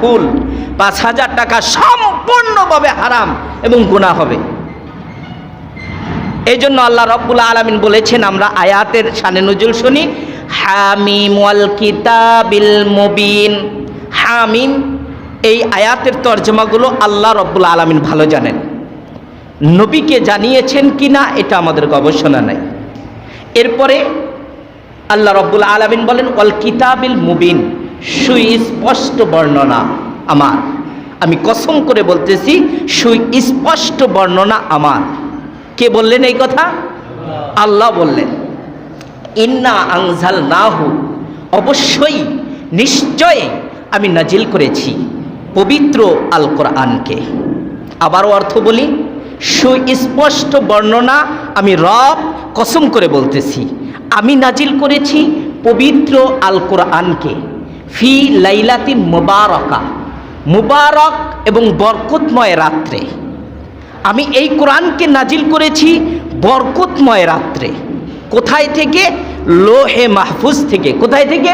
ফুল, পাঁচ হাজার টাকা সম্পূর্ণভাবে হারাম এবং গুণা হবে। এই জন্য আল্লাহ রব্বুল আলমিন বলেছেন, আমরা আয়াতের সানে নজুল শুনি, হামিম ওয়াল কিতাবিল মুবিন। হামিম, এই আয়াতের তর্জমাগুলো আল্লাহ রব্বুল আলমিন ভালো জানেন। নবীকে জানিয়েছেন কি না এটা আমাদের গবেষণা নেই। এরপরে আল্লাহ রব্বুল আলমিন বলেন অল কিতাবিল মুবিন। সুস্পষ্ট বর্ণনা আমার। আমি কসম করে বলতেছি, সুস্পষ্ট বর্ণনা আমার। কে বললেন এই কথা? আল্লাহ বললেন, ইন্না আংজাল নাহু অবশ্যই, নিশ্চয় আমি নাজিল করেছি পবিত্র আল কোরআনকে আবারও অর্থ বলি, সুস্পষ্ট বর্ণনা আমি রব কসম করে বলতেছি, আমি নাজিল করেছি পবিত্র আল কোরআনকে ফি লাইলাতি মুবারকা, মুবারক এবং বরকতময় রাত্রে। আমি এই কোরআনকে নাজিল করেছি বরকতময় রাত্রে। কোথায় থেকে? লোহে মাহফুজ থেকে। কোথায় থেকে?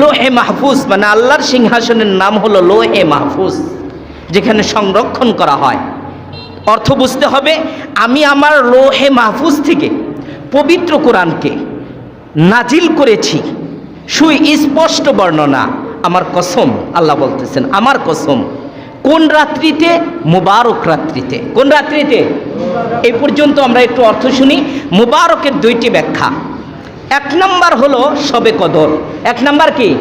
লোহে মাহফুজ মানে আল্লাহর সিংহাসনের নাম হলো লোহে মাহফুজ, যেখানে সংরক্ষণ করা হয়। অর্থ বুঝতে হবে, আমি আমার লোহে মাহফুজ থেকে পবিত্র কোরআনকে নাজিল করেছি সুস্পষ্ট বর্ণনা। আমার কসম, আল্লাহ বলতেছেন, আমার কসম। কোন রাত্রিতে? মুবারক রাত্রিতে। কোন রাত্রিতে? এই পর্যন্ত আমরা একটু অর্থ শুনি। মুবারকের দুইটি ব্যাখ্যা। এক নম্বর হলো সবে কদর। এক নম্বর কি?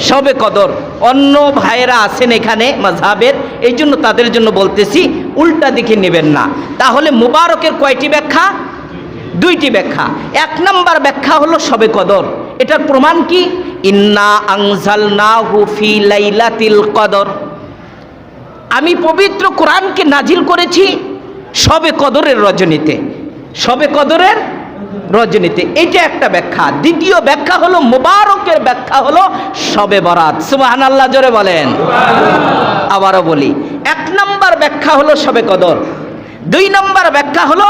সবে কদর। অন্য ভাইয়েরা আছেন এখানে মাঝহাবের, এই জন্য তাদের জন্য বলতেছি, উল্টা দিকে নেবেন না। তাহলে মুবারকের কয়টি ব্যাখ্যা? দুইটি ব্যাখ্যা। এক নম্বর ব্যাখ্যা হলো সবে কদর। এটার প্রমাণ কি? ইন্না আংজাল না হুফি লাইলাতিল কদর। আমি পবিত্র কোরআনকে নাজিল করেছি সবে কদরের রজনীতে। সবে কদরের রজনীতে। এটা একটা ব্যাখ্যা। দ্বিতীয় ব্যাখ্যা হলো, মোবারকের ব্যাখ্যা হলো সবে বরাত। সুবাহান আল্লাহ জোরে বলেন। আবারও বলি। এক নম্বর ব্যাখ্যা হলো সবে কদর। দুই নম্বর ব্যাখ্যা হলো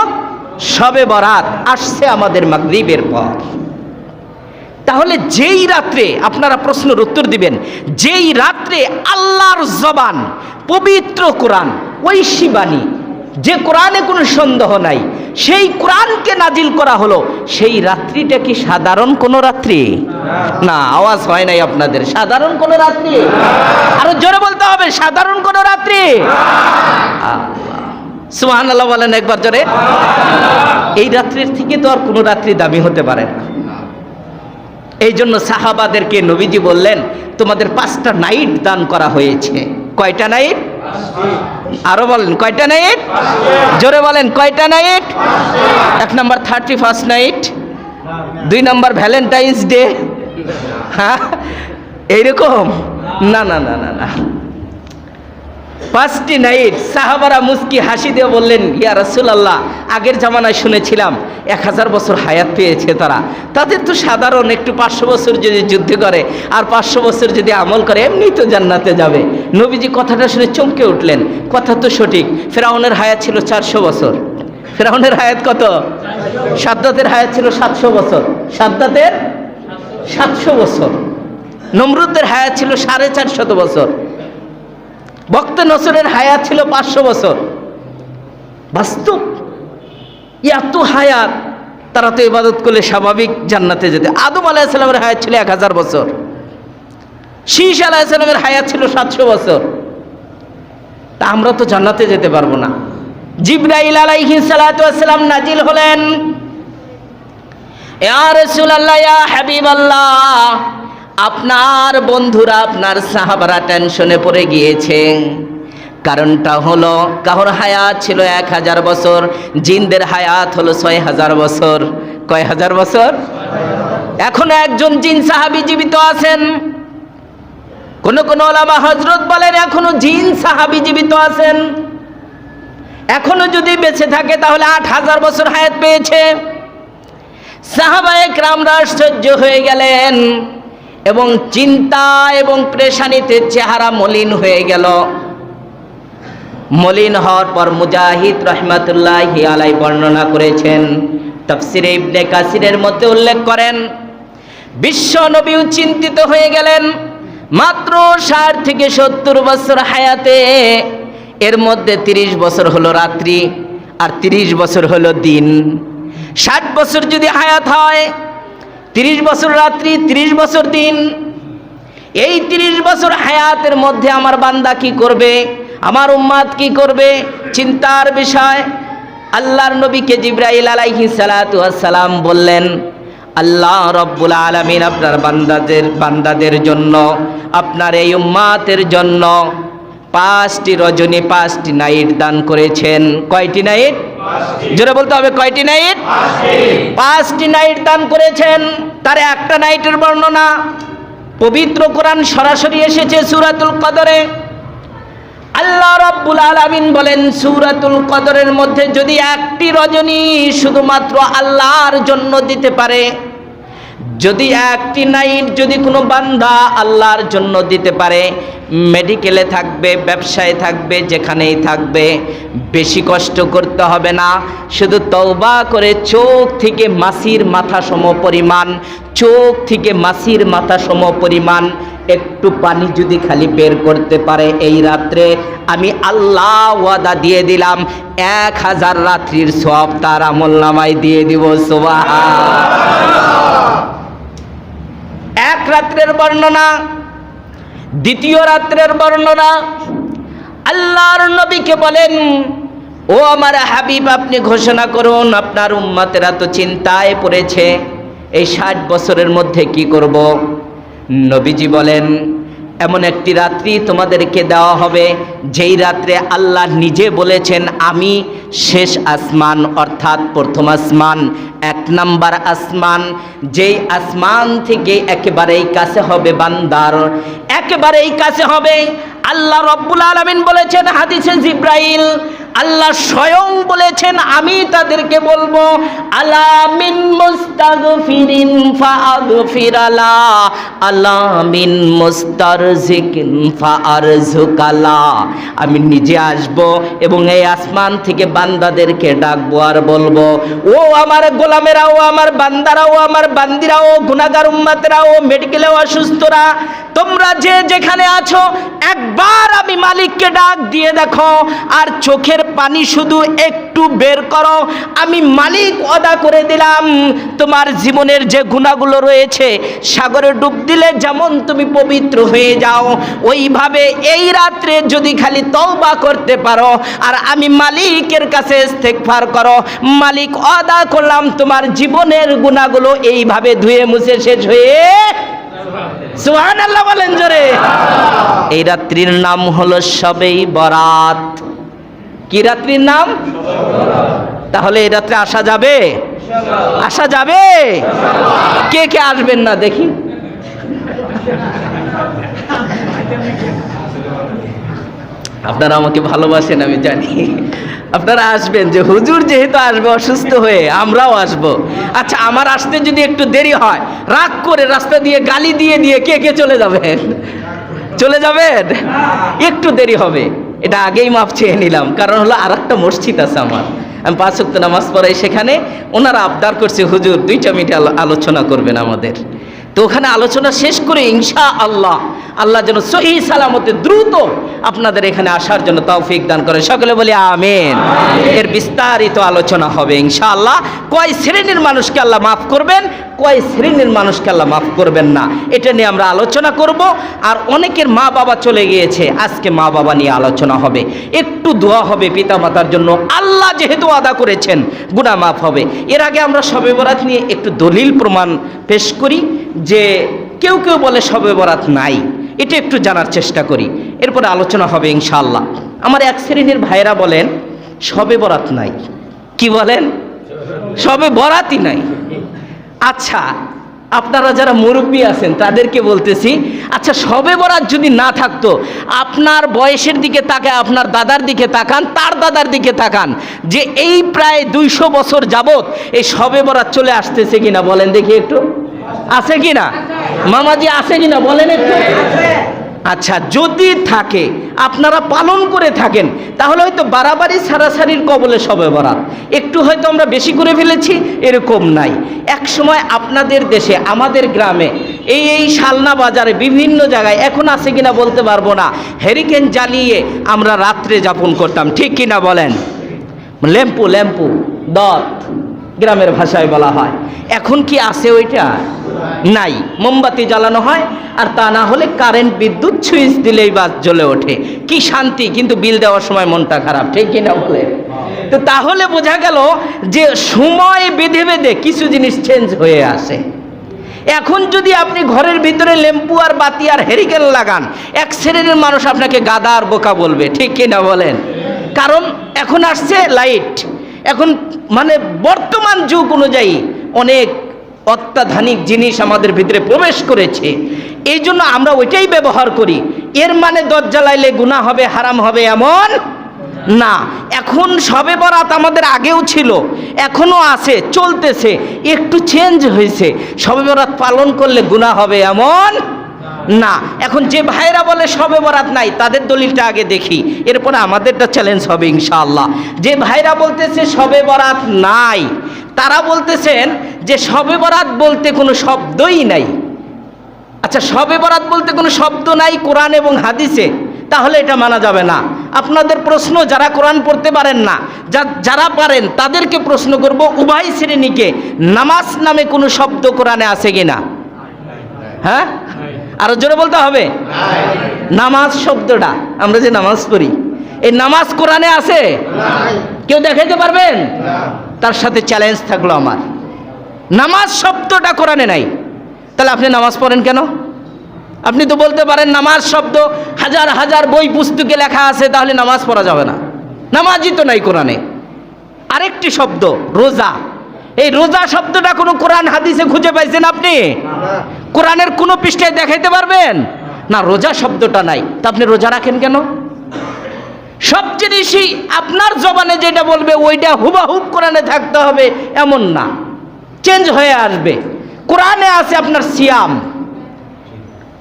সবে বরাত। আসছে আমাদের মাগরিবের পর। তাহলে যেই রাত্রে আপনারা প্রশ্নের উত্তর দিবেন, যেই রাত্রে আল্লাহর জবান, পবিত্র কোরআন, ঐশী বাণী, যে কোরআনে কোনো সন্দেহ নাই, সেই কোরআনকে নাজিল করা হলো, সেই রাত্রিটা কি সাধারণ কোনো রাত্রি? না, আওয়াজ হয় নাই আপনাদের, সাধারণ কোনো রাত্রি? আরও জোরে বলতে হবে, সাধারণ কোনো রাত্রি? সুহান আল্লাহ বলেন একবার জোরে। এই রাত্রির থেকে তো আর কোনো রাত্রি দামি হতে পারে না। এই জন্য সাহাবাদেরকে নবীজি বললেন, তোমাদের পাঁচটা নাইট দান করা হয়েছে। কয়টা নাইট? আরও বলেন, কয়টা নাইট? জোরে বলেন, কয়টা নাইট? এক নম্বর থার্টি ফার্স্ট নাইট, দুই নম্বর ভ্যালেন্টাইন্স ডে। হ্যাঁ এইরকম? না না না না না। পাঁচটি নাইট সাহাবারা মুস্কি হাসি দিয়ে বললেন, ইয়া রাসূলুল্লাহ, আগের জামানায় শুনেছিলাম, এক হাজার বছর হায়াত পেয়েছে তারা। তাদের তো সাধারণ একটু পাঁচশো বছর যদি যুদ্ধ করে, আর পাঁচশো বছর যদি আমল করে এমনি তো জান্নাতে যাবে। নবীজি কথাটা শুনে চমকে উঠলেন। কথা তো সঠিক, ফেরাউনের হায়াত ছিল চারশো বছর। ফেরাউনের হায়াত কত? সাদ্দাতের হায়াত ছিল সাতশো বছর। সাদ্দাতের সাতশো বছর। নমরুদ্দের হায়াত ছিল সাড়ে চারশত বছর। ভক্ত নসরের হায়াত ছিল পাঁচশো বছর। বাস্তব? এত হায়াত তারা তো ইবাদত করলে স্বাভাবিক জান্নাতে যেতে। আদম আলাহিসাল্লামের হায়াত ছিল এক হাজার বছর। শীষ আলাহিসাল্লামের হায়াত ছিল সাতশো বছর। তা আমরা তো জান্নাতে যেতে পারব না। জিব্রাইল আলাইহি নাজিল হলেন, ইয়া রাসূলুল্লাহ, ইয়া হাবিবাল্লাহ আপনার বন্ধুরা, আপনার সাহাবারা টেনশনে পড়ে গিয়েছে। কারণটা হলো কাহর হায়াত ছিল এক হাজার বছর, জিনদের হায়াত হলো ছয় হাজার বছর। কয় হাজার বছর? এখনও একজন জিন সাহাবি জীবিত আছেন। কোন কোন ওলামা হজরত বলেন, এখনও জিন সাহাবি জীবিত আছেন। এখনও যদি বেঁচে থাকে, তাহলে আট হাজার বছর হায়াত পেয়েছে। সাহাবায়ে রামরা আশ্চর্য হয়ে গেলেন। এবং চিন্তা এবং প্রেশানিতে চেহারা মলিন হয়ে গেল। মলিন হওয়ার পর মুজাহিদ রহমাতুল্লাহ আলাই বর্ণনা করেছেন, তফসিরে ইবনে কাসিরের মধ্যে উল্লেখ করেন, বিশ্ব নবীও চিন্তিত হয়ে গেলেন, মাত্র ষাট থেকে সত্তর বছর হায়াতে, এর মধ্যে তিরিশ বছর হলো রাত্রি আর তিরিশ বছর হলো দিন। ষাট বছর যদি হায়াত হয় তিরিশ বছর রাত্রি, তিরিশ বছর দিন। এই তিরিশ বছর হায়াতের মধ্যে আমার বান্দা কি করবে? আমার উম্মাদ কি করবে? চিন্তার বিষয়। আল্লাহর নবীকে জিব্রাইল আলাইহি সালাম বললেন, আল্লাহ রব্বুল আলামিন আপনার বান্দাদের বান্দাদের জন্য, আপনার এই উম্মাতের জন্য পাঁচটি রজনী পাঁচটি নাইট দান করেছেন। কয়টি নাইট? জোরে বলতে হবে কয়টি নাইট? পাঁচটি নাইট দান করেছেন। তার একটা নাইটের বর্ণনা পবিত্র কোরআন সরাসরি এসেছে সূরাতুল কদরে। আল্লাহ রব্বুল আলামিন বলেন সূরাতুল কদরের মধ্যে যদি একটি রজনী শুধুমাত্র আল্লাহর জন্য দিতে পারে যদি একটি নাইট যদি কোনো বান্দা আল্লাহর জন্য দিতে পারে, মেডিকেলে থাকবে, ব্যবসায় থাকবে, যেখানেই থাকবে, বেশি কষ্ট করতে হবে না। শুধু তওবা করে চোখ থেকে মাসির মাথা সম পরিমাণ, চোখ থেকে মাসির মাথা সম পরিমাণ, একটু পানি যদি খালি বের করতে পারে এই রাত্রে, আমি আল্লাহ ওয়াদা দিয়ে দিলাম, এক হাজার রাত্রির সব তার আমল নামায় দিয়ে দিব সোবাহ এক রাত্রের বর্ণনা, দ্বিতীয় রাত্রের বর্ণনা। আল্লাহর নবীকে বলেন, ও আমার হাবিব, আপনি ঘোষণা করুন, আপনার উম্মাতেরা তো চিন্তায় পড়েছে, এই ষাট বছরের মধ্যে কি করব? নবীজি বলেন এমন একটি রাত্রি তোমাদেরকে দেওয়া হবে, যেই রাত্রে আল্লাহ নিজে বলেছেন, আমি শেষ আসমান, অর্থাৎ প্রথম আসমান, এক নাম্বার আসমান, যেই আসমান থেকে একেবারেই কাছে হবে বান্দার। একেবারেই কাছে হবে। আল্লাহ রব্বুল আলমিন বলেছেন হাদিসে জিব্রাইল, আল্লাহ স্বয়ং বলেছেন, আমি তাদেরকে বলব আলামিন মুস্তাগফিরিন ফাগফিরালা আলামিন মুস্তারজিকিন ফারজুকালা আমি নিজে আসব এবং এই আসমান থেকে বান্দাদেরকে ডাকবো আর বলব, ও আমার গোলামেরা ও আমার বান্দারা ও আমার বান্দিরা ও গুনাগার উম্মাতেরা ও মেডিকেলে অসুস্থরা তোমরা যে যেখানে আছো, একবার আমি মালিককে ডাক দিয়ে দেখো, আর চোখের পানি শুধু একটু বের করো। আমি মালিক অদা করে দিলাম, তোমার জীবনের যে গুণাগুলো রয়েছে, সাগরে ডুব দিলে যেমন তুমি পবিত্র হয়ে যাও, ওইভাবে এই রাত্রে যদি খালি তওবা করতে পারো, আর আমি মালিকের কাছে ইস্তেগফার করো। মালিক অদা করলাম, তোমার জীবনের গুণাগুলো এইভাবে ধুয়ে মুছে শেষ হয়ে সুহান আল্লাহ বলেন জোরে। এই রাত্রির নাম হলো সবেই বরাত। কি রাত্রির নাম? তাহলে এই রাত্রে আসা যাবে? আসা যাবে? কে কে আসবেন না দেখি। আপনারা আমাকে ভালোবাসেন, আমি জানি। আপনারা আসবেন যে হুজুর যেহেতু আসবে, অসুস্থ হয়ে আমরাও আসব। আচ্ছা আমার আসতে যদি একটু দেরি হয়, রাগ করে রাস্তা দিয়ে গালি দিয়ে দিয়ে কে কে চলে যাবেন? চলে যাবেন? একটু দেরি হবে। এটা আগেই মাপ চেয়ে নিলাম, কারণ হলো আর একটা মসজিদ আছে আমার। আমি পাঁচ ওয়াক্ত নামাজ পড়াই সেখানে, ওনারা আবদার করছে, হুজুর, দুইটা মিনিট আলো- আলোচনা করবেন আমাদের। তো ওখানে আলোচনা শেষ করে ইনশা আল্লাহ আল্লাহ যেন সহি সালামতে দ্রুত আপনাদের এখানে আসার জন্য তৌফিক দান করে। সকলে বলি আমেন। এর বিস্তারিত আলোচনা হবে ইনশাআল্লাহ। কয় শ্রেণির মানুষকে আল্লাহ মাফ করবেন কয় শ্রেণির মানুষকে আল্লাহ মাফ করবেন না। এটা নিয়ে আমরা আলোচনা করব। আর অনেকের মা বাবা চলে গিয়েছে আজকে মা বাবা নিয়ে আলোচনা হবে। একটু দোয়া হবে পিতা মাতার জন্য। আল্লাহ যেহেতু আদা করেছেন গুণা মাফ হবে। এর আগে আমরা শবে বরাত নিয়ে একটু দলিল প্রমাণ পেশ করি। যে কেউ কেউ বলে শবে বরাত নাই, এটা একটু জানার চেষ্টা করি। এরপরে আলোচনা হবে ইনশাল্লাহ আমার এক শ্রেণির ভাইরা বলেন, শবে বরাত নাই। কি বলেন? সবে বরাতই নাই। আচ্ছা আপনারা যারা মুরব্বী আছেন, তাদেরকে বলতেছি আচ্ছা সবে বরাত যদি না থাকতো, আপনার বয়সের দিকে তাকায়, আপনার দাদার দিকে তাকান, তার দাদার দিকে তাকান, যে এই প্রায় দুইশো বছর যাবত এই সবে বরাত চলে আসতেছে কিনা বলেন দেখি একটু। আছে কি না মামাজি আছে কি না বলেন একটু। আচ্ছা যদি থাকে, আপনারা পালন করে থাকেন, তাহলে হয়তো বাড়াবাড়ি, সারাসারির কবলে সবে বরাত। একটু হয়তো আমরা বেশি করে ফেলেছি, এরকম নাই। এক সময় আপনাদের দেশে, আমাদের গ্রামে, এই এই শালনা বাজারে বিভিন্ন জায়গায়, এখন আছে কিনা বলতে পারব না হেরিকেন জ্বালিয়ে আমরা রাত্রে যাপন করতাম, ঠিক কিনা বলেন? ল্যাম্পু ল্যাম্পু, দত, গ্রামের ভাষায় বলা হয়। এখন কি আছে ওইটা? নাই। মোমবাতি জ্বালানো হয়, আর তা না হলে কারেন্ট, বিদ্যুৎ, সুইচ দিলেই বাস জ্বলে ওঠে। কি শান্তি, কিন্তু বিল দেওয়ার সময় মনটা খারাপ, ঠিক কিনা বলে? তো তাহলে বোঝা গেল যে সময় বেঁধে বেঁধে কিছু জিনিস চেঞ্জ হয়ে আসে। এখন যদি আপনি ঘরের ভিতরে লেম্পু আর বাতি আর হেরিকেন লাগান, এক শ্রেণির মানুষ আপনাকে গাদা আর বোকা বলবে, ঠিক কিনা বলেন? কারণ এখন আসছে লাইট এখন মানে বর্তমান যুগ অনুযায়ী অনেক অত্যাধুনিক জিনিস আমাদের ভিতরে প্রবেশ করেছে। এই জন্য আমরা ওইটাই ব্যবহার করি। এর মানে দরজা লাইলে গুণা হবে, হারাম হবে এমন না। এখন সবে বরাত আমাদের আগেও ছিল, এখনও আছে, চলতেছে, একটু চেঞ্জ হয়েছে। সবে বরাত পালন করলে গুণা হবে এমন না। এখন যে ভাইরা বলে সবে বরাত নাই, তাদের দলিলটা আগে দেখি, এরপরে আমাদেরটা চ্যালেঞ্জ হবে ইনশাআল্লাহ। যে ভাইরা বলতেছে সবে বরাত নাই তারা বলতেছেন যে সবে বরাত বলতে কোনো শব্দই নাই। আচ্ছা সবে বরাত বলতে কোনো শব্দ নাই কোরআন এবং হাদিসে? তাহলে এটা মানা যাবে না। আপনাদের প্রশ্ন যারা কোরআন পড়তে পারেন না যারা পারেন তাদেরকে প্রশ্ন করব উভয় শ্রেণীকে নামাজ নামে কোনো শব্দ কোরআনে আছে কিনা? হ্যাঁ? আরও জোরে বলতে হবে? নামাজ শব্দটা আমরা যে নামাজ পড়ি এই নামাজ কোরআনে আছে? কেউ দেখাইতে পারবেন? তার সাথে চ্যালেঞ্জ থাকল আমার। নামাজ শব্দটা কোরআনে নাই। তাহলে আপনি নামাজ পড়েন কেন? আপনি তো বলতে পারেন নামাজ শব্দ, হাজার হাজার বই পুস্তকে লেখা আছে, তাহলে নামাজ পড়া যাবে না। নামাজই তো নাই কোরআনে। আরেকটি শব্দ, রোজা। এই রোজা শব্দটা কোনো কোরআন, হাদিসে খুঁজে পাইছেন আপনি? কোরআনের কোনো পৃষ্ঠায় দেখাইতে পারবেন? না, রোজা শব্দটা নাই। তা আপনি রোজা রাখেন কেন? সব বেশি আপনার জবানে যেটা বলবে, ওইটা হুবাহুব কোরআনে থাকতে হবে, এমন না। চেঞ্জ হয়ে আসবে। কোরআনে আছে আপনার সিয়াম।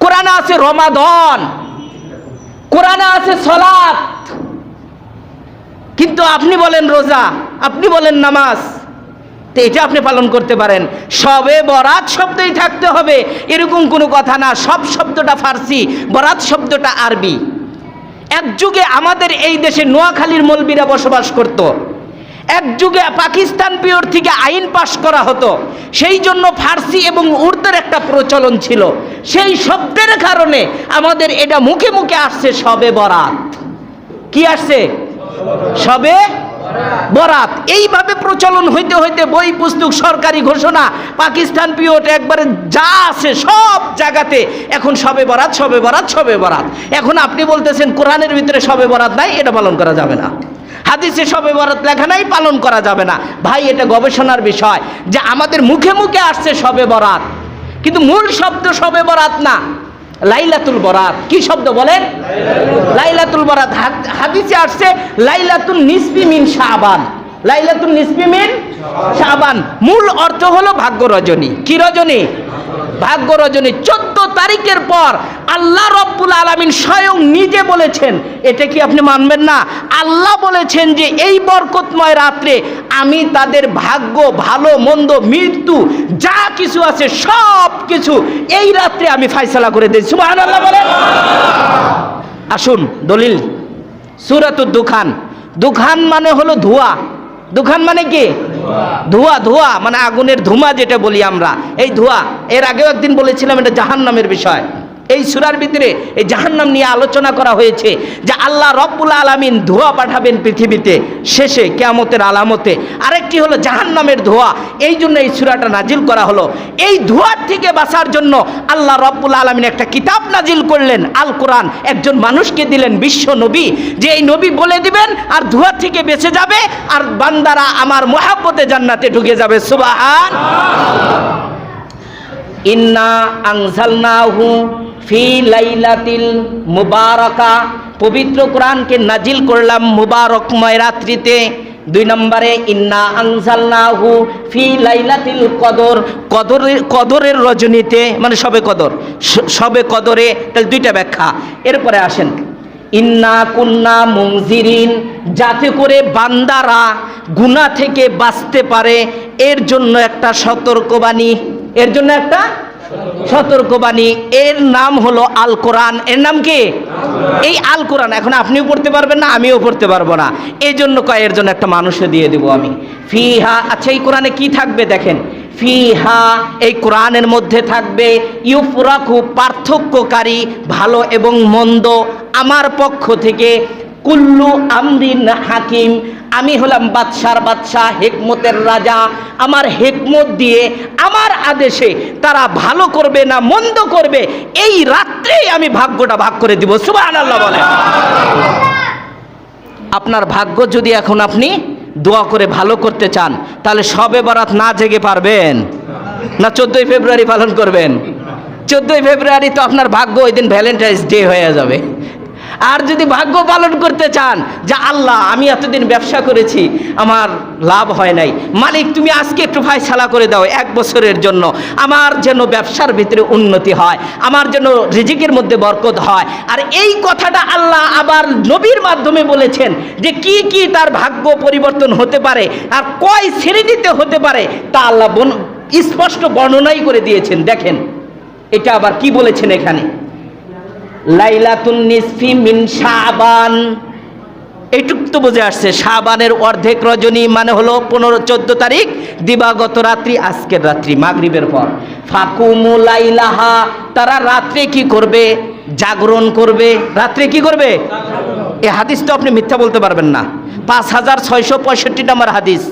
কোরআনে আছে রমাদন। কোরআনে আছে সলাৎ কিন্তু আপনি বলেন রোজা, আপনি বলেন নামাজ, তো এটা আপনি পালন করতে পারেন। সবে বরাত শব্দই থাকতে হবে। এরকম কোনো কথা না, সব শব্দটা ফার্সি, বরাত শব্দটা আরবি। এক যুগে আমাদের এই দেশে নোয়াখালীর মলবিরা বসবাস করত। এক যুগে পাকিস্তান পিওর থেকে আইন পাশ করা হতো। সেই জন্য ফার্সি এবং উর্দুর একটা প্রচলন ছিল। সেই শব্দের কারণে আমাদের এটা মুখে মুখে আসছে সবে বরাত। কি আসছে? সবে বরাত। এইভাবে প্রচলন হইতে হইতে বই, পুস্তক, সরকারি ঘোষণা, পাকিস্তান পিওট একবারে যা আছে সব জায়গাতে এখন সবে বরাত সবে বরাত সবে বরাত। এখন আপনি বলতেছেন কোরআনের ভিতরে সবে বরাত নাই, এটা পালন করা যাবে না। হাদিসে সবে বরাত লেখা নাই, পালন করা যাবে না। ভাই, এটা গবেষণার বিষয় যে আমাদের মুখে মুখে আসছে সবে বরাত। কিন্তু মূল শব্দ সবে বরাত না। লাইলাতুল বরাত। কি শব্দ বলেন? লাইলাতুল বরাত। হাদ- হাদিসে আসছে লাইলাতুল নিসবি মিন শাবান। লাইলাতুল নিসবি মিন শাবান। মূল অর্থ হলো ভাগ্য রজনী। কি রজনী? ভাগ্য রজনী চোদ্দ তারিখের পর আল্লাহ রব্বুল আলামিন স্বয়ং নিজে বলেছেন, এটা কি আপনি মানবেন না? আল্লাহ বলেছেন যে এই বরকতময় রাত্রে আমি তাদের ভাগ্য, ভালো, মন্দ, মৃত্যু, যা কিছু আছে, সব কিছু এই রাত্রে আমি ফাইসলা করে দিই সুবহানাল্লাহ বলেন। আসুন, দলিল। সুরাতুর দুখান। দুখান মানে হলো ধোঁয়া। দুখান মানে কি? ধোঁয়া, ধোয়া মানে আগুনের ধুমা যেটা বলি আমরা। এই ধোয়া, এর আগেও একদিন বলেছিলাম এটা জাহান নামের বিষয়। এই সুরার ভিতরে এই জাহান্নাম নিয়ে আলোচনা করা হয়েছে যে আল্লাহ রব্বুল আলামিন ধোঁয়া পাঠাবেন পৃথিবীতে, শেষে কেয়ামতের আলামতে। আরেকটি হলো জাহান্নামের ধোঁয়া। এই জন্য এই সুরাটা নাজিল করা হলো। এই ধোঁয়ার থেকে বাঁচার জন্য আল্লাহ রব্বুল আলামিন একটা কিতাব নাজিল করলেন, আল কোরআন। একজন মানুষকে দিলেন বিশ্ব নবী, যে এই নবী বলে দিবেন, আর ধোঁয়া থেকে বেঁচে যাবে, আর বান্দারা আমার মহাব্বতে জান্নাতে ঢুকে যাবে। সুবাহান ইন্না আনজালনাহু ফি লাইলাতিল মুবারাকা, পবিত্র কোরআনকে নাজিল করলাম মুবারকময় রাত্রিতে দুই নম্বরে, ইন্না আনজালনাহু ফি লাইলাতিল কদর কদরের কদরের রজনীতে মানে সবে কদর সবে কদরে, তাহলে দুইটা ব্যাখ্যা। এরপরে আসেন, ইন্না কুন্না মুংজিরিন যাতে করে বান্দারা গুনাহ থেকে বাঁচতে পারে, এর জন্য একটা সতর্কবাণী। এর জন্য একটা সতর্কবাণী। এর নাম হলো আল কোরআন। এর নাম কি? এই আল কোরআন। এখন আপনিও পড়তে পারবেন না, আমিও পড়তে পারব না। এই জন্য কয়, এর জন্য একটা মানুষে দিয়ে দেবো আমি। ফিহা আচ্ছা এই কোরআনে কি থাকবে দেখেন? ফিহা, এই কোরআনের মধ্যে থাকবে, ইউফরাকু, পার্থক্যকারী, ভালো এবং মন্দ, আমার পক্ষ থেকে কুল্লু আমরিন হাকিম। আমি হলাম বাদশার বাদশাহ, হেকমতের রাজা। আমার হেকমত দিয়ে, আমার আদেশে তারা ভালো করবে না মন্দ করবে, এই রাত্রেই আমি ভাগ্যটা ভাগ করে দিব। সুবাহ আল্লাহ বলে আপনার ভাগ্য যদি এখন আপনি দোয়া করে ভালো করতে চান, তাহলে সবে বরাত না জেগে পারবেন। না চোদ্দোই ফেব্রুয়ারি পালন করবেন। চোদ্দোই ফেব্রুয়ারি তো আপনার ভাগ্য ওই দিন ভ্যালেন্টাইন্স ডে হয়ে যাবে। আর যদি ভাগ্য পালন করতে চান, যে আল্লাহ, আমি এতদিন ব্যবসা করেছি, আমার লাভ হয় নাই। মালিক, তুমি আজকে একটু ভাই ফায়সালা করে দাও এক বছরের জন্য। আমার যেন ব্যবসার ভিতরে উন্নতি হয়, আমার যেন রিজিকের মধ্যে বরকত হয়। আর এই কথাটা আল্লাহ আবার নবীর মাধ্যমে বলেছেন যে কি কি তার ভাগ্য পরিবর্তন হতে পারে আর কয় শ্রেণীতে হতে পারে, তা আল্লাহ স্পষ্ট বর্ণনাই করে দিয়েছেন। দেখেন, এটা আবার কি বলেছেন এখানে? লাইলাতুন নিসফি মিন শাবান। এইটুক তো বুঝে আসছে, শাবানের অর্ধেক রজনী মানে হলো পনেরো, চোদ্দ তারিখ, দিবাগত রাত্রি, আজকের রাত্রি, মাগরিবের পর। ফাকুমু লাইলাহা, তারা রাত্রে কি করবে? জাগরণ করবে। রাত্রে কি করবে? এই হাদিস তো আপনি মিথ্যা বলতে পারবেন না। পাঁচ হাজার ছয়শো পঁয়ষট্টি নম্বর হাদিস।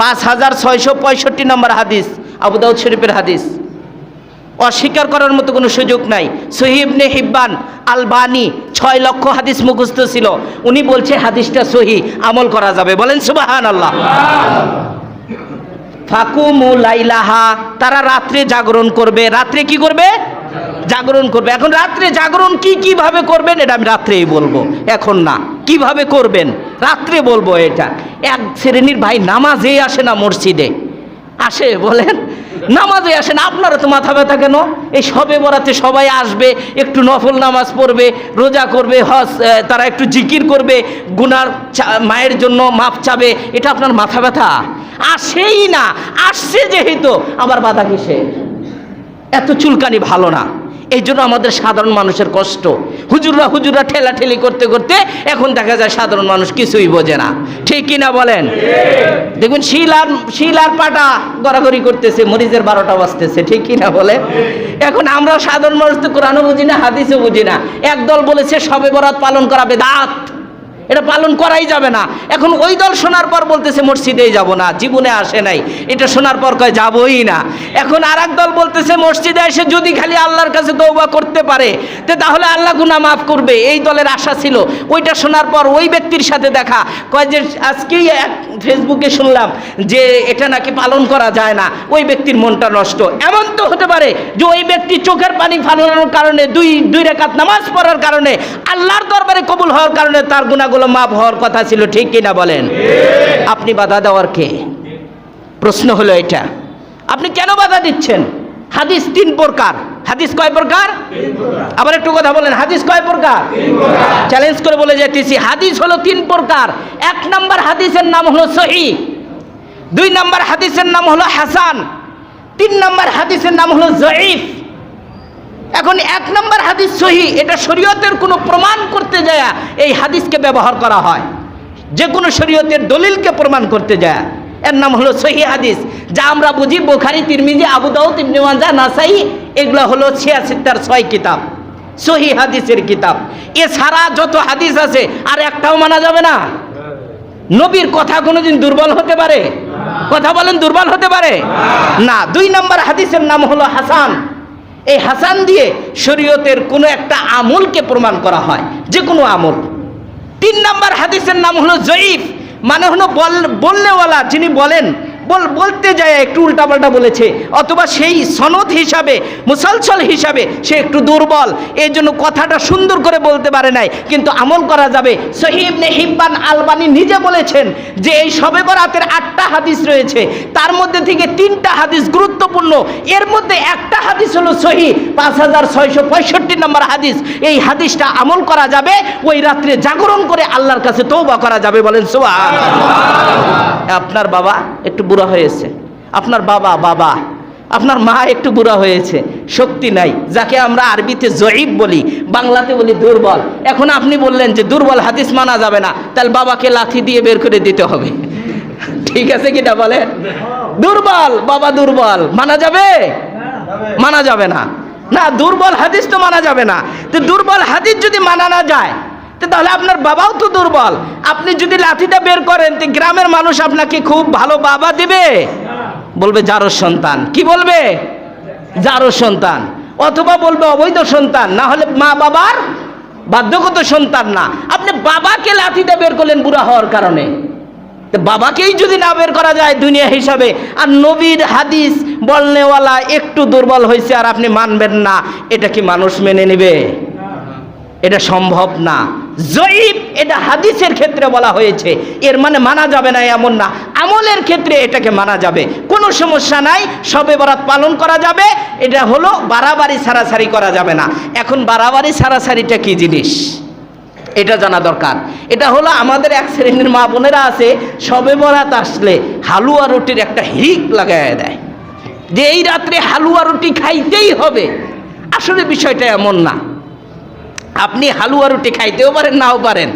পাঁচ হাজার ছয়শো পঁয়ষট্টি নম্বর হাদিস, আবু দাউদ শরীফের হাদিস। অস্বীকার করার মতো কোনো সুযোগ নাই। সহিবনে হিব্বান আলবানি ছয় লক্ষ হাদিস মুখস্থ ছিল। উনি বলছে, হাদিসটা সহি আমল করা যাবে। বলেন সুবাহান আল্লাহ ফাকুমু লাইলাহা, তারা রাত্রে জাগরণ করবে। রাত্রে কি করবে? জাগরণ করবে। এখন রাত্রে জাগরণ কি কীভাবে করবেন, এটা আমি রাত্রেই বলব। এখন না, কীভাবে করবেন? রাত্রে বলব এটা। এক শ্রেণির ভাই নামাজেই আসে না মসজিদে। আসে, বলেন। নামাজে আসেন আপনারা তো মাথা ব্যথা কেন? এই সবে বরাতে সবাই আসবে, একটু নফল নামাজ পড়বে, রোজা করবে, হজ তারা একটু জিকির করবে, গুনার মায়ের জন্য মাপ চাবে, এটা আপনার মাথা ব্যথা? আসেই না, আসছে যেহেতু আমার বাধা কিসে এত চুলকানি ভালো না। এই জন্য আমাদের সাধারণ মানুষের কষ্ট। হুজুররা হুজুররা ঠেলা ঠেলি করতে করতে এখন দেখা যায় সাধারণ মানুষ কিছুই বোঝে না। ঠিক কিনা বলেন? দেখুন, শিলার শিলার পাটা গড়াগড়ি করতেছে, মরিচের বারোটা বাজতেছে, ঠিক কিনা বলে এখন আমরা সাধারণ মানুষ তো কোরআনও বুঝি না, হাদিসও বুঝি না। একদল বলেছে, সবে বরাত পালন করা বেদাত। এটা পালন করাই যাবে না। এখন ওই দল শোনার পর বলতেছে, মসজিদেই যাব না, জীবনে আসে নাই। এটা শোনার পর কয়, যাবই না। এখন আর দল বলতেছে, মসজিদে এসে যদি খালি আল্লাহর কাছে দৌবা করতে পারে, তো তাহলে আল্লাহ গুনা মাফ করবে। এই দলের আশা ছিল। ওইটা শোনার পর ওই ব্যক্তির সাথে দেখা। কয় যে, আজকেই এক ফেসবুকে শুনলাম যে এটা নাকি পালন করা যায় না। ওই ব্যক্তির মনটা নষ্ট। এমন তো হতে পারে যে ওই ব্যক্তি চোখের পানি ফালানোর কারণে, দুই দুই রেখাত নামাজ পড়ার কারণে, আল্লাহর দরবারে কবুল হওয়ার কারণে তার গুণাগুলো মাফ হওয়ার কথা ছিল ঠিক কিনা বলেন? আপনি বাধা দেওয়ার কে? প্রশ্ন হলো এটা আপনি কেন বাধা দিচ্ছেন? হাদিস তিন প্রকার। হাদিস কয় প্রকার? আবার একটু কথা বলেন হাদিস কয় প্রকার? চ্যালেঞ্জ করে বলে যেতেছি হাদিস হলো তিন প্রকার। এক নম্বর হাদিসের নাম হলো সহি দুই নম্বর হাদিসের নাম হলো হাসান তিন নম্বর হাদিসের নাম হলো জয়ীফ। এখন এক নম্বর হাদিস সহি, এটা শরীয়তের কোনো প্রমাণ করতে যায়, এই হাদিসকে ব্যবহার করা হয়। যে কোনো শরীয়তের দলিলকে প্রমাণ করতে যায়। এর নাম হলো সহি হাদিস, যা আমরা বুঝি বোখারি, তিরমিজি, আবু দাউদ, ইবনে মাজা নাসাই, এগুলো হলো ছিয়াশিত্তার ছয় কিতাব, সহি হাদিসের কিতাব। এছাড়া যত হাদিস আছে, আর একটাও মানা যাবে না। নবীর কথা কোনোদিন দুর্বল হতে পারে? কথা বলেন দুর্বল হতে পারে? না, দুই নম্বর হাদিসের নাম হলো হাসান। এই হাসান দিয়ে শরীয়তের কোনো একটা আমলকে প্রমাণ করা হয় যে কোনো আমল। তিন নম্বর হাদিসের নাম হলো জয়ীফ মানে হলো বল বললেওয়ালা, যিনি বলেন বল, বলতে যায় একটু উল্টাপাল্টা বলেছে। অথবা সেই সনদ হিসাবে, মুসলসল হিসাবে সে একটু দুর্বল। এই জন্য কথাটা সুন্দর করে বলতে পারে নাই, কিন্তু আমল করা যাবে। সহিবনে হিব্বান আলবানি নিজে বলেছেন যে এই সবে বরাতের আটটা হাদিস রয়েছে। তার মধ্যে থেকে তিনটা হাদিস গুরুত্বপূর্ণ। এর মধ্যে একটা হাদিস হলো সহি, পাঁচ হাজার ছয়শো পঁয়ষট্টি নম্বর হাদিস। এই হাদিসটা আমল করা যাবে, ওই রাত্রে জাগরণ করে আল্লাহর কাছে তৌবা করা যাবে বলেন সোয়া আপনার বাবা একটু বুড়া হয়েছে। আপনার বাবা বাবা। আপনার মা একটু বুড়া হয়েছে, শক্তি নাই। যাকে আমরা আরবিতে জয়ীব বলি, বাংলাতে বলি দুর্বল। এখন আপনি বললেন যে দুর্বল হাদিস মানা যাবে না, তাহলে বাবাকে লাথি দিয়ে বের করে দিতে হবে। ঠিক আছে কিনা বলে দুর্বল, বাবা দুর্বল। মানা যাবে? মানা যাবে না। না, দুর্বল হাদিস তো মানা যাবে না। তো দুর্বল হাদিস যদি মানা না যায় তাহলে আপনার বাবাও তো দুর্বল। আপনি যদি লাঠিটা বের করেন, তো গ্রামের মানুষ আপনাকে খুব ভালো বাবা দেবে। বলবে, যারো সন্তান। কি বলবে? যারো সন্তান। অথবা বলবে, অবৈধ সন্তান। না হলে মা বাবার বাধ্যগত সন্তান না। আপনি বাবাকে লাঠিটা বের করলেন বুড়া হওয়ার কারণে। বাবাকেই যদি না বের করা যায় দুনিয়া হিসাবে, আর নবীর হাদিস বলনেওয়ালা একটু দুর্বল হয়েছে, আর আপনি মানবেন না, এটা কি মানুষ মেনে নেবে? এটা সম্ভব না। জয়ীব, এটা হাদিসের ক্ষেত্রে বলা হয়েছে। এর মানে মানা যাবে না, এমন না। আমলের ক্ষেত্রে এটাকে মানা যাবে। কোনো সমস্যা নাই, সবে বরাত পালন করা যাবে। এটা হলো বাড়াবাড়ি, সারাসারি করা যাবে না। এখন বাড়াবাড়ি, সারাসারিটা কি জিনিস? এটা জানা দরকার। এটা হলো আমাদের এক শ্রেণির মা বোনেরা আছে, সবে বরাত আসলে হালুয়া রুটির একটা হিক লাগায় দেয়। যে এই রাত্রে হালুয়া রুটি খাইতেই হবে। আসলে বিষয়টা এমন না। আপনি হালুয়া রুটি খাইতেও পারেন নাও পারেন।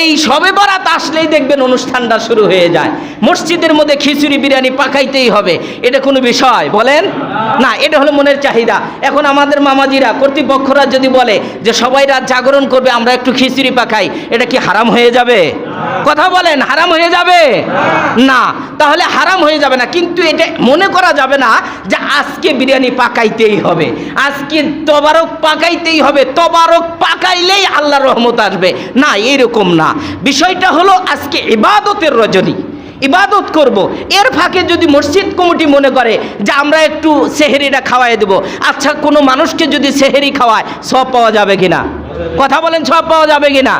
এই সবে বরাত আসলেই দেখবেন অনুষ্ঠানটা শুরু হয়ে যায়। মসজিদের মধ্যে খিচুড়ি, বিরিয়ানি পাকাইতেই হবে। এটা কোনো বিষয়, বলেন? না, এটা হলো মনের চাহিদা। এখন আমাদের মামাজিরা, কর্তৃপক্ষরা যদি বলে যে সবাই রাত জাগরণ করবে, আমরা একটু খিচুড়ি পাকাই, এটা কি হারাম হয়ে যাবে? কথা বলেন, হারাম হয়ে যাবে? না, তাহলে হারাম হয়ে যাবে না। কিন্তু এটা মনে করা যাবে না যে আজকে বিরিয়ানি পাকাইতেই হবে। আজকে তবারক পাকাইতেই হবে। তবারক পাকাইলেই আল্লাহ রহমত আসবে। না, এরকম না। বিষয়টা হলো আজকে ইবাদতের রজনী। ইবাদত করব। এর ফাঁকে যদি মসজিদ কমিটি মনে করে যে আমরা একটু সেহেরিটা খাওয়াই দেব আচ্ছা কোনো মানুষকে যদি সেহেরি খাওয়ায়, সব পাওয়া যাবে কিনা? কথা বলেন, সব পাওয়া যাবে কিনা?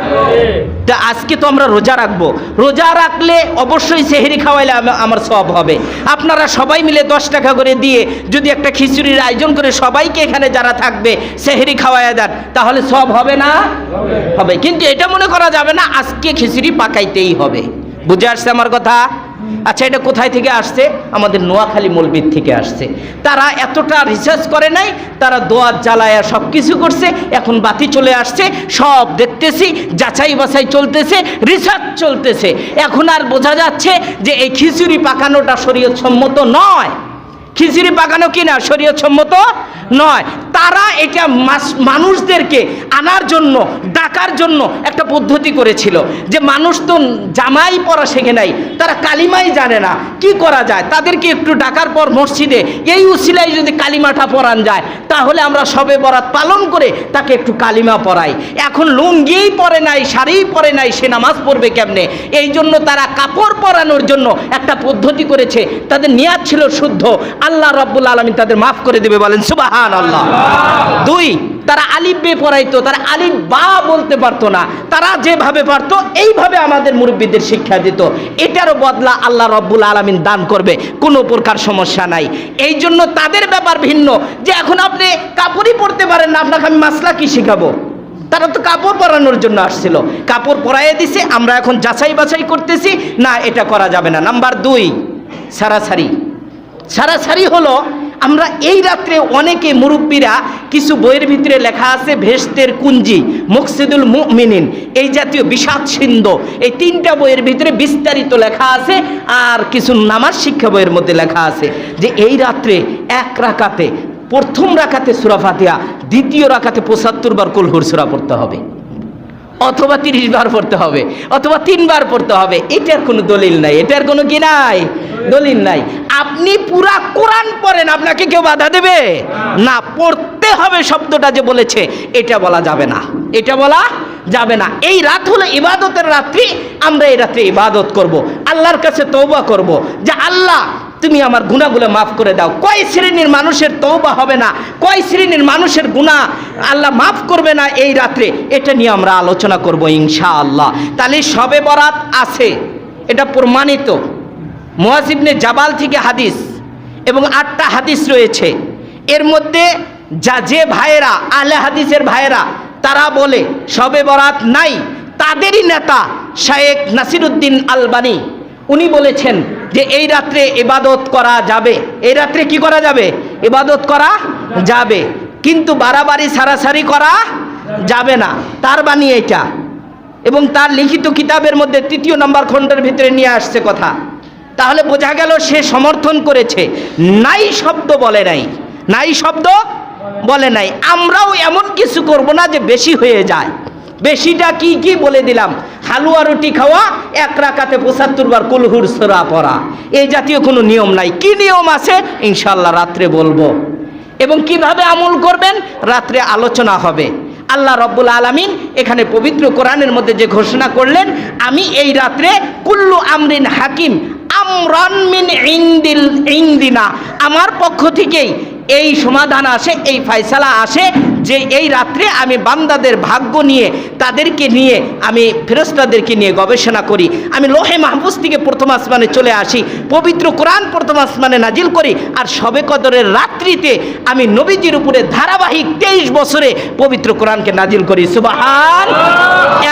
তা আজকে তো আমরা রোজা রাখব। রোজা রাখলে অবশ্যই সেহেরি খাওয়াইলে আমার সব হবে। আপনারা সবাই মিলে দশ টাকা করে দিয়ে যদি একটা খিচুড়ির আয়োজন করে সবাইকে এখানে যারা থাকবে, সেহেরি খাওয়াইয়া দেন, তাহলে সব হবে না? হবে। কিন্তু এটা মনে করা যাবে না, আজকে খিচুড়ি পাকাইতেই হবে। বুঝে আসছে আমার কথা? আচ্ছা এটা কোথায় থেকে আসছে? আমাদের নোয়াখালী মলবির থেকে আসছে। তারা এতটা রিসার্চ করে নাই, তারা দোয়ার জ্বালায়া সব কিছু করছে, এখন বাতি চলে আসছে, সব দেখতেছি, যাচাই বাছাই চলতেছে রিসার্চ চলতেছে। এখন আর বোঝা যাচ্ছে যে এই খিচুড়ি পাকানোটা শরীয়ত সম্মত নয়। খিচুড়ি পাকানো কি না? শরীয়ত সম্মত নয়। তারা এটা মানুষদেরকে আনার জন্য, ডাকার জন্য একটা পদ্ধতি করেছিল। যে মানুষ তো জামাই পরা শেখে নাই, তারা কালিমাই জানে না। কি করা যায়? তাদেরকে একটু ডাকার পর মসজিদে এই উসিলায় যদি কালিমাটা পরান যায়, তাহলে আমরা সবে বরাত পালন করে তাকে একটু কালিমা পরাই এখন লুঙ্গিই পরে নাই, শাড়িই পরে নাই, সে নামাজ পড়বে কেমনে? এই জন্য তারা কাপড় পরানোর জন্য একটা পদ্ধতি করেছে। তাদের নিয়াত ছিল শুদ্ধ। আল্লাহ রব্বুল আলমিন তাদের মাফ করে দেবে, বলেন সুবাহান আল্লাহ দুই, তারা আলিফ বে পড়াইতো, তারা আলিফ বা বলতে পারতো না। তারা যেভাবে পারতো, এইভাবে আমাদের মুরব্বীদের শিক্ষা দিত। এটারও বদলা আল্লাহ রব্বুল আলমিন দান করবে, কোনো প্রকার সমস্যা নাই। এই জন্য তাদের ব্যাপার ভিন্ন, যে এখন আপনি কাপড়ই পরতে পারেন না, আপনাকে আমি মাসলা কি শিখাবো? তারা তো কাপড় পরানোর জন্য আসছিল। কাপড় পরাইয়ে দিছে, আমরা এখন যাচাই বাছাই করতেছি, না, এটা করা যাবে না। নাম্বার দুই, সারাসারি। সারাসারি হলো, আমরা এই রাত্রে অনেকে মুরব্বীরা কিছু বইয়ের ভিতরে লেখা আছে, ভেস্তের কুঞ্জি, মুকসিদুল মুমিনিন, এই জাতীয় বিষাদ সিন্ধ, এই তিনটা বইয়ের ভিতরে বিস্তারিত লেখা আছে, আর কিছু নামাজ শিক্ষা বইয়ের মধ্যে লেখা আছে, যে এই রাত্রে এক রাকাতে, প্রথম রাখাতে সুরা ফাতিহা, দ্বিতীয় রাখাতে পঁচাত্তর বার কুলহুর সুরা পড়তে হবে। অথবা তিরিশ বার পড়তে হবে, অথবা তিনবার পড়তে হবে, এটার কোনো দলিল নাই, এটার কোনো কি নাই? দলিল নাই। আপনি পুরা কোরআন পড়েন, আপনাকে কেউ বাধা দেবে? না, পড়তে হবে শব্দটা যে বলেছে, এটা বলা যাবে না, এটা বলা যাবে না। এই রাত হলো ইবাদতের রাত্রি, আমরা এই রাত্রে ইবাদত করব, আল্লাহর কাছে তৌবা করব, যে আল্লাহ তুমি আমার গুণাগুলো মাফ করে দাও। কয় শ্রেণির মানুষের তৌবা হবে না? কয় শ্রেণির মানুষের গুণা আল্লাহ মাফ করবে না এই রাত্রে? এটা নিয়ে আমরা আলোচনা করব ইনশা আল্লাহ তাহলে সবে বরাত আছে। এটা প্রমাণিত। মোয়াজিবনে জাবাল থেকে হাদিস এবং আটটা হাদিস রয়েছে। এর মধ্যে যা যে ভাইয়েরা আলে হাদিসের ভাইয়েরা, তারা বলে, সবে বরাত নাই। তাদেরই নেতা শায়েক নাসিরুদ্দিন আলবানি। উনি বলেছেন যে এই রাত্রে এবাদত করা যাবে। এই রাত্রে কি করা যাবে? এবাদত করা যাবে। কিন্তু বাড়াবাড়ি, সারাসারি করা যাবে না। তার বাণী এটা এবং তার লিখিত কিতাবের মধ্যে তৃতীয় নম্বর খণ্ডের ভিতরে নিয়ে আসছে কথা। তাহলে বোঝা গেল সে সমর্থন করেছে। নাই শব্দ বলে নাই। নাই শব্দ বলে নাই। আমরাও এমন কিছু করব না যে বেশি হয়ে যায়। বেশিটা কি কি বলে দিলাম? হালুয়া রুটি খাওয়া, এক রাকাতে পঁচাত্তর বার কুলহুর সোরা পড়া। এই জাতীয় কোনো নিয়ম নাই। কি নিয়ম আছে? ইনশাল্লাহ রাত্রে বলব। এবং কীভাবে আমল করবেন? রাত্রে আলোচনা হবে। আল্লাহ রব্বুল আলামিন এখানে পবিত্র কোরআনের মধ্যে যে ঘোষণা করলেন, আমি এই রাত্রে কুল্লু আমরিন হাকিম মিন ইন্দিল, ইন্দিনা। আমার পক্ষ থেকেই এই সমাধান আসে, এই ফয়সালা আসে যে এই রাত্রে আমি বান্দাদের ভাগ্য নিয়ে, তাদেরকে নিয়ে, আমি ফেরস্তাদেরকে নিয়ে গবেষণা করি। আমি লোহে মাহফুজ থেকে প্রথম আসমানে চলে আসি, পবিত্র কোরআন প্রথম আসমানে নাজিল করি, আর সবে কদরের রাত্রিতে আমি নবীজির উপরে ধারাবাহিক তেইশ বছরে পবিত্র কোরআনকে নাজিল করি। সুবাহান!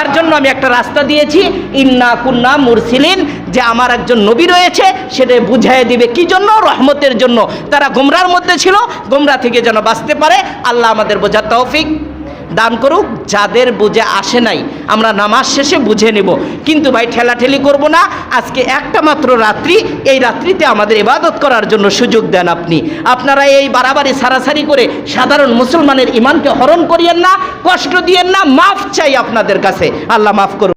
এর জন্য আমি একটা রাস্তা দিয়েছি, ইন্না কুন্না মুরসিলিন যে আমার একজন নবী রয়েছে সেটা বুঝাই দিবে কি জন্য? রহমতের জন্য। তারা গোমরার মধ্যে ছিল, গোমরা থেকে যেন বাঁচতে পারে। আল্লাহ আমাদের বোঝার তৌফিক দান করুক। যাদের বুঝে আসে নাই, আমরা নামাজ শেষে বুঝে নেব। কিন্তু ভাই, ঠেলাঠেলি করব না। আজকে একটা মাত্র রাত্রি, এই রাত্রিতে আমাদের ইবাদত করার জন্য সুযোগ দেন আপনি। আপনারা এই বাড়াবাড়ি, সারাসারি করে সাধারণ মুসলমানের ইমানকে হরণ করিয়েন না, কষ্ট দিয়েন না, মাফ চাই আপনাদের কাছে। আল্লাহ মাফ করুন